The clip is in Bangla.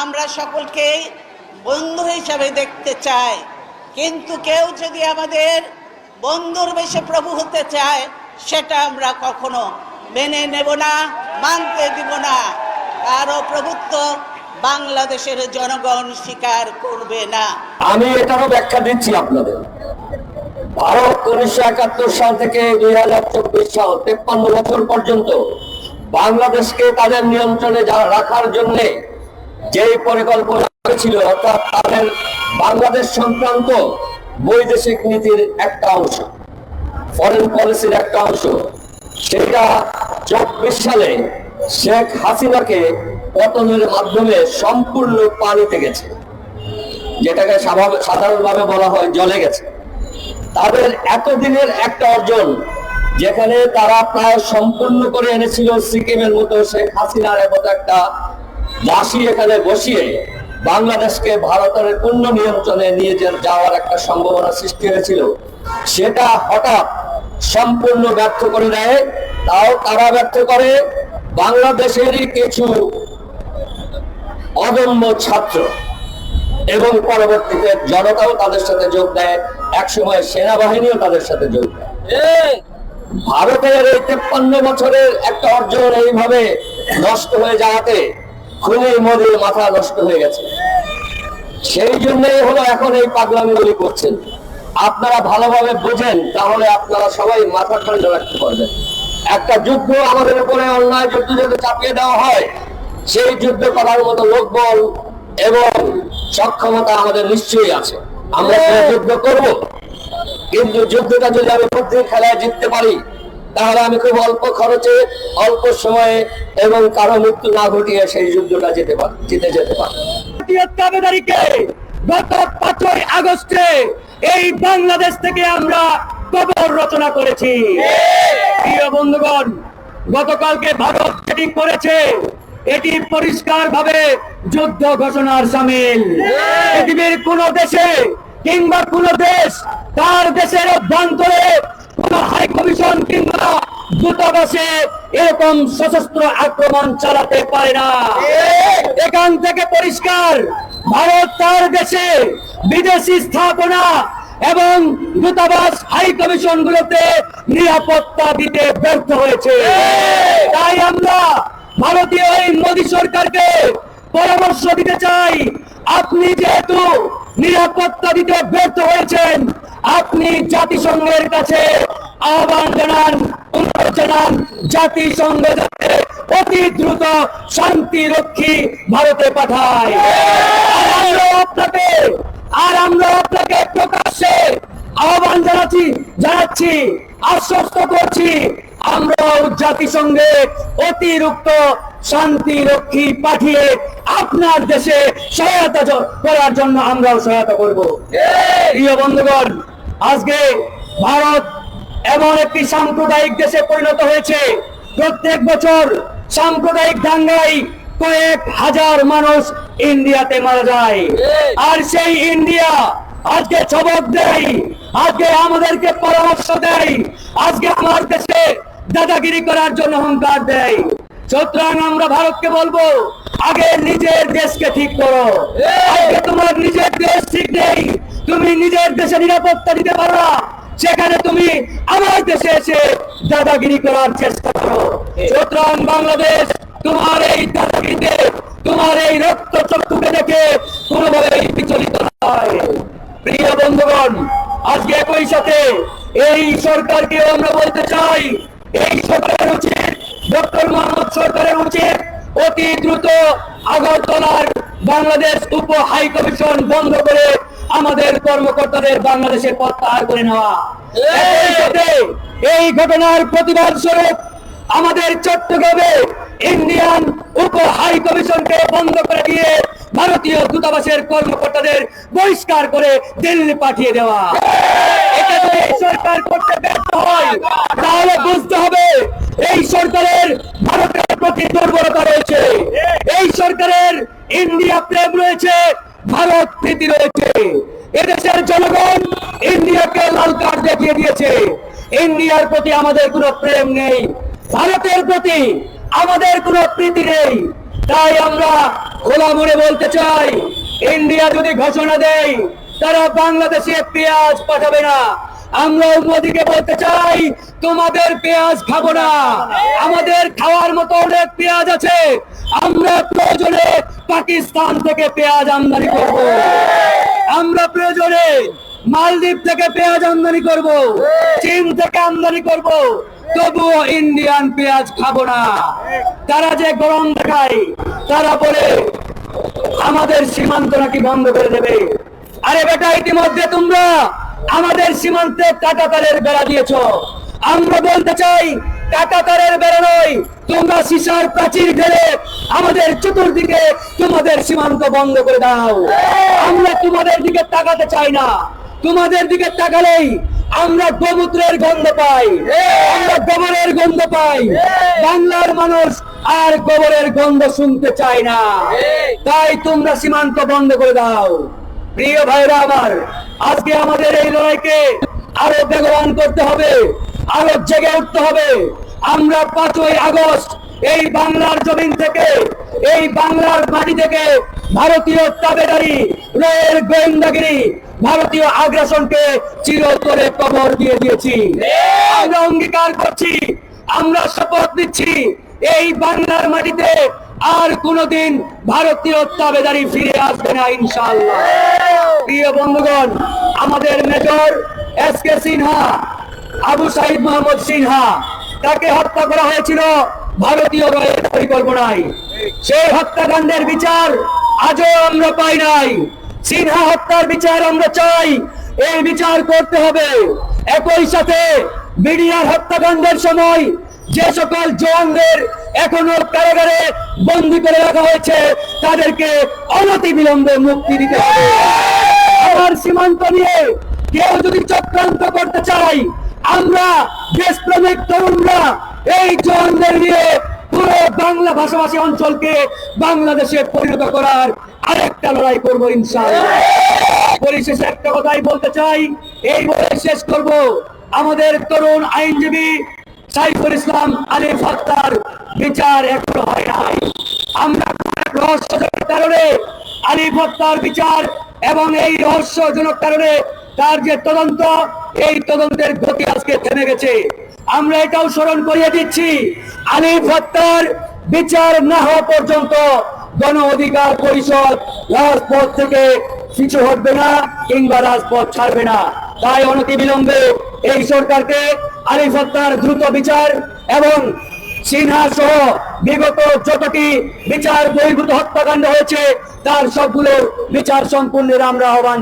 আমরা সকলকে বন্ধু হিসাবে দেখতে চাই। কিন্তু কেউ যদি আমাদের বন্ধুর বেশে প্রভু হতে চায়, সেটা আমরা কখনো মেনে নেব না, মানতে দিব না। কারও প্রভুত্ব বাংলাদেশের জনগণ স্বীকার করবে না। আমি এটারও ব্যাখ্যা দিচ্ছি আপনাদের। ভারত উনিশশো একাত্তর সাল থেকে দুই হাজার চব্বিশ সাল, তেপ্পান্ন বছর পর্যন্ত বাংলাদেশকে তাদের নিয়ন্ত্রণে রাখার জন্য যেই পরিকল্পনা ছিল, অর্থাৎ তাদের বাংলাদেশ সংক্রান্ত বৈদেশিক নীতির একটা অংশ ফরেন পলিসির একটা অংশ, সেটা চব্বিশ সালে শেখ হাসিনাকে পতনের মাধ্যমে সম্পূর্ণ পানিতে গেছে, যেটাকে সাধারণভাবে বলা হয় জলে গেছে। তাদের এতদিনের একটা অর্জন, যেখানে তারা প্রায় সম্পূর্ণ করে এনেছিল সিকিমের মতো শেখ হাসিনার মতো একটা দাসী এখানে বসিয়ে বাংলাদেশকে ভারতের পূর্ণ নিয়ন্ত্রণে নিয়ে যাওয়ার একটা সম্ভাবনা সৃষ্টি হয়েছিল, সেটা হঠাৎ সম্পূর্ণ ব্যর্থ করে দেয়। তাও তারা ব্যর্থ করে? বাংলাদেশেরই কিছু অদম্য ছাত্র এবং পরবর্তীতে জনতাও তাদের সাথে যোগ দেয়। একসময় সেনাবাহিনীও তাদের সাথে যোগ ভারতের এই তেপ্পান্ন বছরের একটা অর্জন এইভাবে নষ্ট হয়ে যাওয়াতে খুনি মোদীর মাথা নষ্ট হয়ে গেছে। সেই জন্যই হলো এখন এই পাগলামিগুলি করছেন। আপনারা ভালোভাবে বোঝেন, তাহলে আপনারা সবাই মাথা ঠান্ডা রাখতে পারবেন। একটা যুদ্ধ আমাদের উপরে অন্যায় যুদ্ধ যদি চাপিয়ে দেওয়া হয়, সেই যুদ্ধ করার মতো লোকবল এবং সক্ষমতা আমাদের নিশ্চয়ই আছে। আমরা যুদ্ধ করব। কিন্তু যুদ্ধটা যদি আমি বুদ্ধির খেলায় জিততে পারি তাহলে আমি খুব অল্প খরচে অল্প সময়ে এবং কারও মৃত্যু না ঘটিয়ে সেই যুদ্ধটা যেতে পারি জিতে যেতে পারি গত পাঁচই আগস্টে এই বাংলাদেশ থেকে আমরা কবর রচনা করেছি। প্রিয় বন্ধুগণ গতকালকে ভারত যেটি করেছে এটি পরিষ্কার ভাবে যুদ্ধ ঘোষণার সামিল। পৃথিবীর কোন দেশে কিংবা কোন দেশ, তার দেশের অভ্যন্তরে কোন হাই কমিশন কিংবা দূতাবাসে এরকম সশস্ত্র আক্রমণ চালাতে পারে না। এখান থেকে পরিষ্কার, ভারত তার দেশে বিদেশি স্থাপনা এবং দূতাবাস হাই কমিশন গুলোতে নিরাপত্তা দিতে ব্যর্থ হয়েছে। তাই আমরা ভারতীয় এই মোদী সরকারকে পরামর্শ দিতে চাই, আপনি যেহেতু নিরাপত্তা দিতে ব্যর্থ হয়েছেন। আপনি জাতিসংঘের কাছে আহ্বান জানান, অনুরোধ জানান, জাতিসংঘ যাতে অতি দ্রুত শান্তি রক্ষী ভারতে পাঠায়। আর আমরা আপনাকে, আর আমরা আপনাকে প্রকাশ্যে আহ্বান জানাচ্ছি জানাচ্ছি, আশ্বস্ত করছি। আমরা জাতিসংঘে অতিরিক্ত শান্তি রক্ষী পাঠিয়ে আপনার দেশে সহায়তা করার জন্য আমরাও সহায়তা করব। প্রিয় বন্ধুগণ, আজকে ভারত এমন একটি সাম্প্রদায়িক দেশে পরিণত হয়েছে। প্রত্যেক বছর সাম্প্রদায়িক দাঙ্গায় কয়েক হাজার মানুষ ইন্ডিয়াতে মারা যায়। আর সেই ইন্ডিয়া আজকে সবক দেয়, আজকে আমাদেরকে পরামর্শ দেয়, আজকে আমার দেশে দাদাগিরি করার জন্য হুঙ্কার দেয়। সুতরাং আমরা ভারতকে বলব, আগে নিজের দেশকে ঠিক করো। আজকে তোমার নিজের দেশ ঠিক নেই। তুমি নিজের দেশে নিরাপত্তা দিতে পারো না। সেখানে তুমি আমার দেশে এসে দাদাগিরি করার চেষ্টা করো। সুতরাং বাংলাদেশ তোমার এই দাদাগিরিতে, তোমার এই রক্ত চক্ষুকে দেখে কোনোভাবে বিচলিত নয়। প্রিয় বন্ধুগণ, আজকে একই সাথে এই সরকারকে আমরা বলতে চাই, এই সরকারের উচিত ডক্টর মোহাম্মদ সরকারের উচিত অতি দ্রুত আগরতলার বাংলাদেশ উপ হাই কমিশন বন্ধ করে আমাদের কর্মকর্তাদের বাংলাদেশে প্রত্যাহার করে নেওয়া। এই ঘটনার প্রতিবাদ স্বরূপ আমাদের চট্টগ্রামে ইন্ডিয়ান উপ হাই কমিশনকে বন্ধ করে দিয়ে ভারতীয় দূতাবাসের কর্মকর্তাদের বহিষ্কার করে দিল্লি পাঠিয়ে দেওয়া। এটা যদি সরকার করতে ব্যর্থ হয়। তাহলে বুঝতে হবে এই সরকারের ভারতের প্রতি দুর্বলতা রয়েছে। এই সরকারের ইন্ডিয়া প্রেম রয়েছে, ভারত প্রীতি রয়েছে। এদেশের জনগণ ইন্ডিয়াকে লাল কার্ড দেখিয়ে দিয়েছে। ইন্ডিয়ার প্রতি আমাদের কোনো প্রেম নেই, ভারতের প্রতি আমাদের কোনো প্রীতি নেই। তাই আমরা খোলা মনে বলতে চাই, ইন্ডিয়া যদি ঘোষণা দেয়, তারা বাংলাদেশে পেঁয়াজ পাঠাবে না। আমরা মোদীকে বলতে চাই, তোমাদের পেঁয়াজ খাব না। আমাদের খাওয়ার মতো অনেক পেঁয়াজ আছে। আমরা প্রয়োজনে পাকিস্তান থেকে পেঁয়াজ আমদানি করব। আমরা প্রয়োজনে মালদ্বীপ থেকে পেঁয়াজ আমদানি করব। চীন থেকে আমদানি করব। তবুও ইন্ডিয়ান পেঁয়াজ খাব না। তারা যে গরম দেখায়, তারা বলে, আমাদের সীমান্ত নাকি বন্ধ করে দেবে। আরে বেটা, ইতিমধ্যে তোমরা আমাদের সীমান্তে কাটাতারের বেড়া দিয়েছ। আমরা বলতে চাই কাটাতারের বেড়া নয়, তোমরা সিসার প্রাচীর ঢেলে আমাদের চতুর্দিকে তোমাদের সীমান্ত বন্ধ করে দাও। আমরা তোমাদের দিকে তাকাতে চাই না। তোমাদের দিকে তাকালেই আমরা গোমূত্রের গন্ধ পাই। আমরা গোবরের গন্ধ পাই। বাংলার মানুষ আর গোবরের গন্ধ শুনতে চায় না। তাই তোমরা সীমান্ত বন্ধ করে দাও। প্রিয় ভাইরা আমার, আজকে আমাদের এই লড়াইকে আরও বেগবান করতে হবে, আরও জেগে উঠতে হবে। আমরা পাঁচই আগস্ট, এই বাংলার জমিন থেকে, এই বাংলার মাটি থেকে ভারতীয় তাবেদারি রয়ের গোয়েন্দাগিরি ভারতীয় আগ্রাসনকে চিরতরে কবর দিয়ে দিয়েছি। আমরা অঙ্গীকার করছি, আমরা শপথ নিচ্ছি, এই বাংলার মাটিতে আর কোনোদিন ভারতীয় তাবেদারি ফিরে আসবে না, ইনশাআল্লাহ। প্রিয় বন্ধুগণ, আমাদের major S K Sinha, Abu Saeed Mohammad Sinha, তাকে হত্যা করা হয়েছিল ভারতীয় রয়ের পরিকল্পনায়। সেই হত্যাকাণ্ডের বিচার আজও আমরা পাই নাই। সিনহা হত্যার বিচার আমরা চাই। এই বিচার করতে হবে। একই সাথে বিডিআর হত্যাকাণ্ডের সময় যে সকল জওয়ানদের এখনও কারাগারে বন্দী করে রাখা হয়েছে, তাদেরকে অনতি বিলম্বে মুক্তি দিতে হবে। আমার সীমান্ত নিয়ে কেউ যদি চক্রান্ত করতে চাই আমরা দেশপ্রেমিক তরুণরা এই জওয়ানদের নিয়ে পুরো বাংলা ভাষাভাষী অঞ্চলকে বাংলাদেশে পরিণত করার আরেকটা লড়াই করব ইনশাআল্লাহ। পরিশেষে একটা কথাই বলতে চাই, এই বলে শেষ করব। আমাদের তরুণ আইনজীবী সাইফুল ইসলাম আলী হত্যার বিচার এখনও হয় নাই। আমরা রহস্যজনক কারণে আলী হত্যার বিচার এবং এই রহস্যজনক কারণে তার যে তদন্ত, এই তদন্তের গতি আজকে থেমে গেছে। আমরা এটাও স্মরণ করিয়ে দিচ্ছি, আলী হত্যার বিচার না হওয়া পর্যন্ত গণ অধিকার পরিষদ রাজপথ থেকে কিছু হটবে না কিংবা রাজপথ ছাড়বে না। তাই অনতি বিলম্বে এই সরকারকে আলিফ হত্যার দ্রুত বিচার এবং সিনহা সহ বিগত যতটি বিচার বহির্ভূত হত্যাকাণ্ড হয়েছে, তার সবগুলো বিচার সম্পূর্ণের আমরা আহ্বান